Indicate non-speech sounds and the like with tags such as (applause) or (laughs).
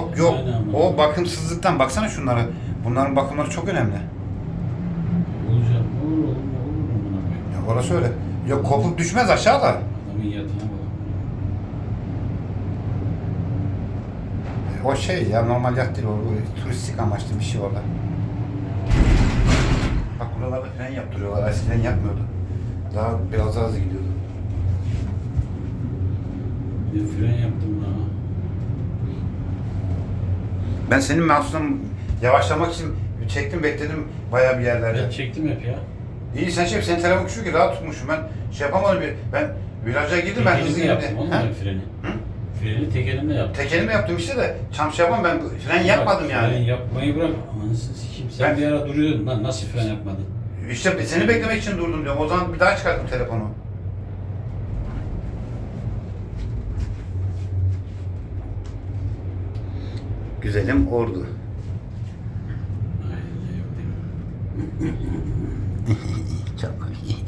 Yok yok. Aynen. O bakımsızlıktan baksana şunlara. Bunların bakımları çok önemli. Olacak. Olur olur olur. Ya orası öyle. Yok kopup düşmez aşağıda. Adamın yatağına bak. O şey ya normal yat değil o o turistik amaçlı bir şey orada. Bak buralarda fren yaptırıyorlar. Eskiden yapmıyordu. Daha biraz daha hızlı gidiyordu. Bir de fren yaptım ha. Ben senin mouse'dan yavaşlamak için çektim bekledim bayağı bir yerlerde. Ben çektim hep ya. İyi sen şey senin telefon küçük ki rahat tutmuşum ben şey yapamadım bir ben viraja girdim ben hızlı girdim. yaptım oğlum ben freni. Freni tek elimle yaptım. Tek elime yaptım işte de çam şey yapamam ben fren yapmadım Bak, yani. Fren yapmayı bırak. Anasını sikeyim. Sen Ben- bir ara duruyordun lan nasıl fren yapmadın? İşte seni beklemek için durdum diyorum. O zaman bir daha çıkarttım telefonu. Güzelim Ordu. (laughs) Çok iyi.